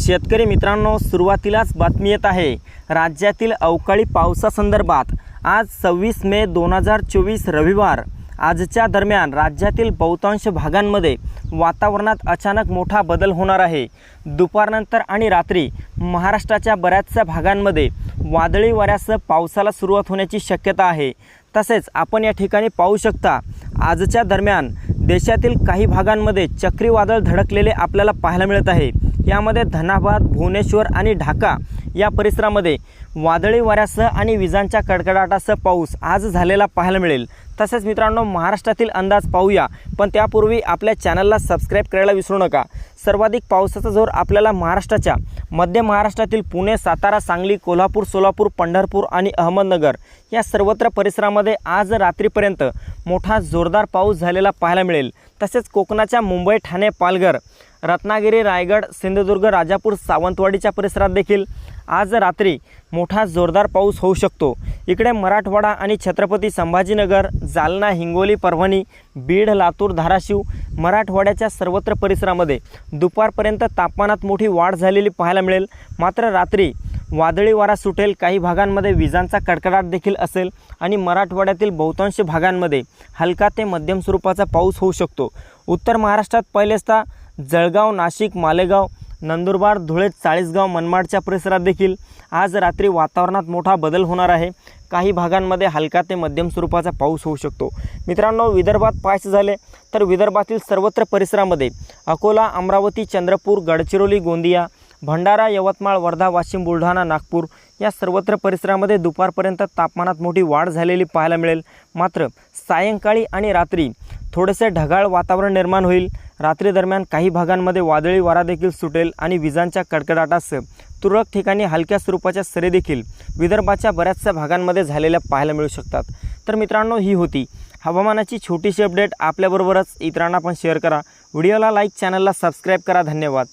शेतकरी मित्रांनो सुरुवातीलाच बातमी येत आहे. राज्यातील अवकाळी पावसासंदर्भात आज सव्वीस मे दोन हजार चोवीस रविवार. आजच्या दरम्यान राज्यातील बहुतांश भागांमध्ये वातावरणात अचानक मोठा बदल होणार आहे. दुपारनंतर आणि रात्री महाराष्ट्राच्या बऱ्याचशा भागांमध्ये वादळी वाऱ्यासह पावसाला सुरुवात होण्याची शक्यता आहे. तसेच आपण या ठिकाणी पाहू शकता आजच्या दरम्यान देशातील काही भागांमध्ये चक्रीवादळ धडकलेले आपल्याला पाहायला मिळत आहे. यामध्ये धनाबाद भुवनेश्वर आणि ढाका या परिसरामध्ये वादळी वाऱ्यासह आणि विजांच्या कडकडाटासह पाऊस आज झालेला पाहायला मिळेल. तसेच मित्रांनो महाराष्ट्रातील अंदाज पाहूया पण त्यापूर्वी आपल्या चॅनलला सबस्क्राईब करायला विसरू नका. सर्वाधिक पावसाचा जोर आपल्याला महाराष्ट्राच्या मध्य महाराष्ट्रातील पुणे सातारा सांगली कोल्हापूर सोलापूर पंढरपूर आणि अहमदनगर या सर्वत्र परिसरामध्ये आज रात्रीपर्यंत मोठा जोरदार पाऊस झालेला पाहायला मिळेल. तसेच कोकणाच्या मुंबई ठाणे पालघर रत्नागिरी रायगड सिंधुदुर्ग राजापूर सावंतवाडीच्या परिसरात देखील आज रात्री मोठा जोरदार पाऊस होऊ शकतो. इकडे मराठवाडा आणि छत्रपती संभाजीनगर जालना हिंगोली परभणी बीड लातूर धाराशिव मराठवाड्याच्या सर्वत्र परिसरामध्ये दुपारपर्यंत तापमानात मोठी वाढ झालेली पाहायला मिळेल. मात्र रात्री वादळी वारा सुटेल काही भागांमध्ये विजांचा कडकडाट देखील असेल आणि मराठवाड्यातील बहुतांश भागांमध्ये हलका ते मध्यम स्वरूपाचा पाऊस होऊ शकतो. उत्तर महाराष्ट्रात पहिलेचदा जळगाव नाशिक मालेगाव नंदुरबार धुळे चाळीसगाव मनमाडच्या परिसरात देखील आज रात्री वातावरणात मोठा बदल होणार आहे. काही भागांमध्ये हलका ते मध्यम स्वरूपाचा पाऊस होऊ शकतो. मित्रांनो विदर्भात पाहायचे झाले तर विदर्भातील सर्वत्र परिसरामध्ये अकोला अमरावती चंद्रपूर गडचिरोली गोंदिया भंडारा यवतमाळ वर्धा वाशिम बुलढाणा नागपूर या सर्वत्र परिसरामध्ये दुपारपर्यंत तापमानात मोठी वाढ झालेली पाहायला मिळेल. मात्र सायंकाळी आणि रात्री थोडेसे ढगाळ वातावरण निर्माण होईल. रात्री दरम्यान काही भागांमध्ये वादळी वारा देखील सुटेल आणि विजांच्या कडकडाटासह तुरळक ठिकाणी हलक्या स्वरूपाच्या सरी देखील विदर्भाच्या बऱ्याचशा भागांमध्ये झालेल्या पाहायला मिळू शकतात. तर मित्रांनो ही होती हवामानाची छोटीशी अपडेट. आपल्याबरोबरच इतरांना पण शेअर करा. व्हिडिओला लाईक चॅनलला सबस्क्राईब करा. धन्यवाद.